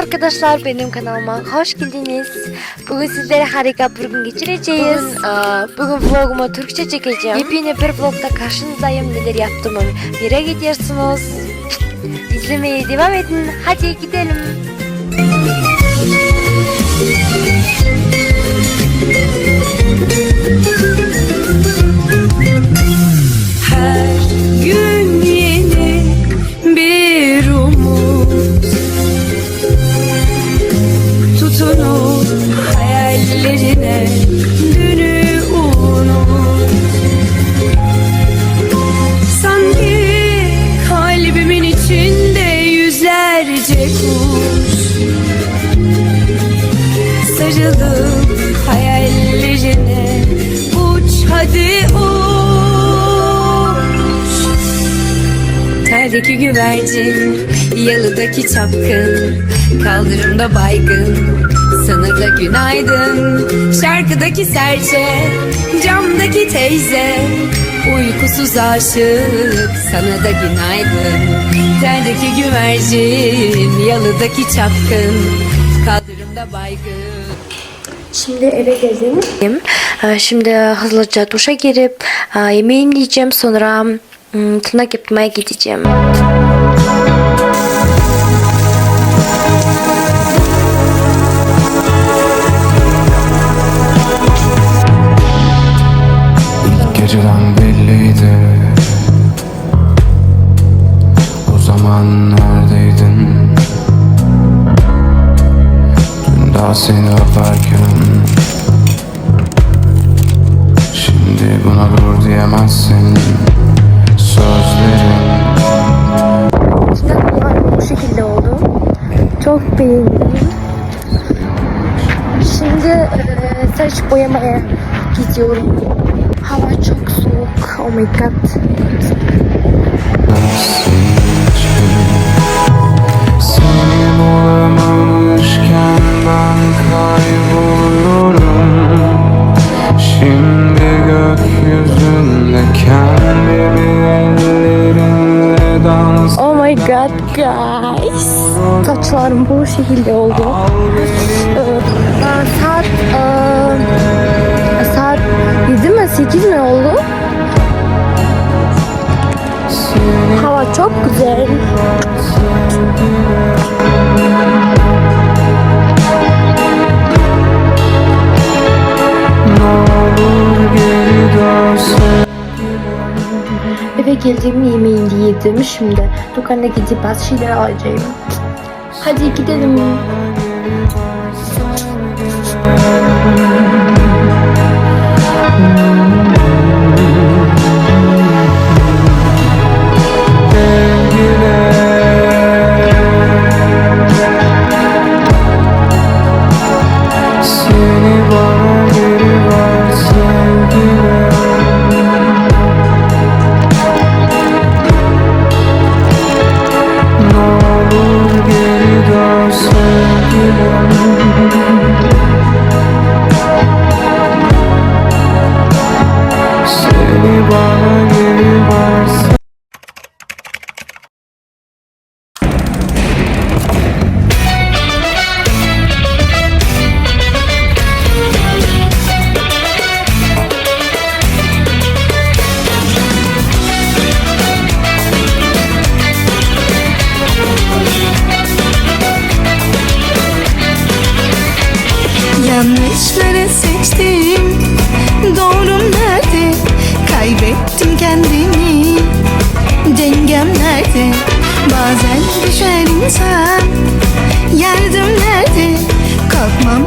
Merhaba arkadaşlar benim kanalıma hoş geldiniz. Bugün sizlere harika bir gün geçireceğiz. Bugün, aa, bugün vlogumu Türkçe çekeceğim. Yepyeni bir vlogda karşınızdayım. Neler yaptığımı merak ediyorsunuz. İzlemeye devam edin. Hadi gidelim. Tutunup hayallerine dünü unut Sanki kalbimin içinde yüzlerce kuş Sarılıp hayallerine uç. Hadi uç Terdeki güvercin, yalıdaki çapkın Kaldırımda baygın, sana da günaydın. Şarkıdaki serçe, camdaki teyze. Uykusuz aşık, sana da günaydın. Terdeki güvercin, yalıdaki çapkın Kaldırımda baygın. Şimdi eve geldim. Ee, Şimdi hızlıca duşa girip e, yemeğimi yiyeceğim. Sonra mm, tırnak yapmaya gideceğim. Geceden belliydi. O zaman neredeydin? Dün daha seni öperken. Şimdi buna dur diyemezsin bu şekilde oldu. Çok beğendim. Şimdi e, saç boyamaya gidiyorum. Hava çok soğuk. Oh my god. God guys. Saçlarım bu şekilde oldu. Ee, saat e, saat 7 mi 8 mi oldu? Hava çok güzel. Eve geldiğim yemeğini yedim şimdi. Dükkana gidip bazı şeyler alacağım. Hadi gidelim.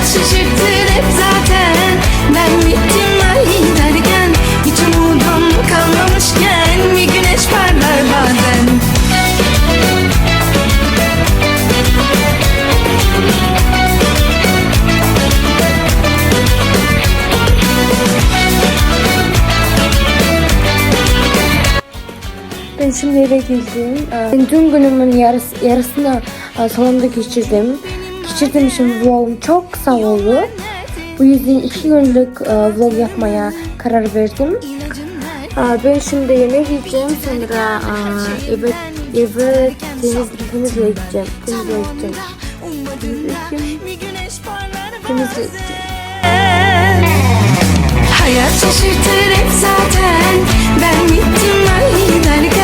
hayat zaten Ben bittim ay derken Hiç umudum kalmamışken Bir güneş parlar bazen Ben şimdi eve girdim. Ee, dün günümün yarısı, yarısını e, salonda geçirdim. Geçirdiğim için vlogum çok kısa oldu. Bu yüzden iki günlük e, vlog yapmaya karar verdim. Aa, Ben şimdi yemek yiyeceğim sonra eve, eve temiz, temizle gideceğim. Temizle gideceğim. Bazen gideceğim. Hayat şaşırtır hep zaten Ben gittim öyle derken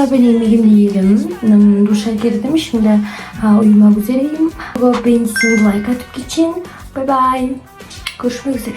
Arkadaşlar ben yemeğimi yedim. Hmm, Duşa girdim. Şimdi ha, uyumak üzereyim. Beni like atıp geçin. Bye bye. Görüşmek üzere.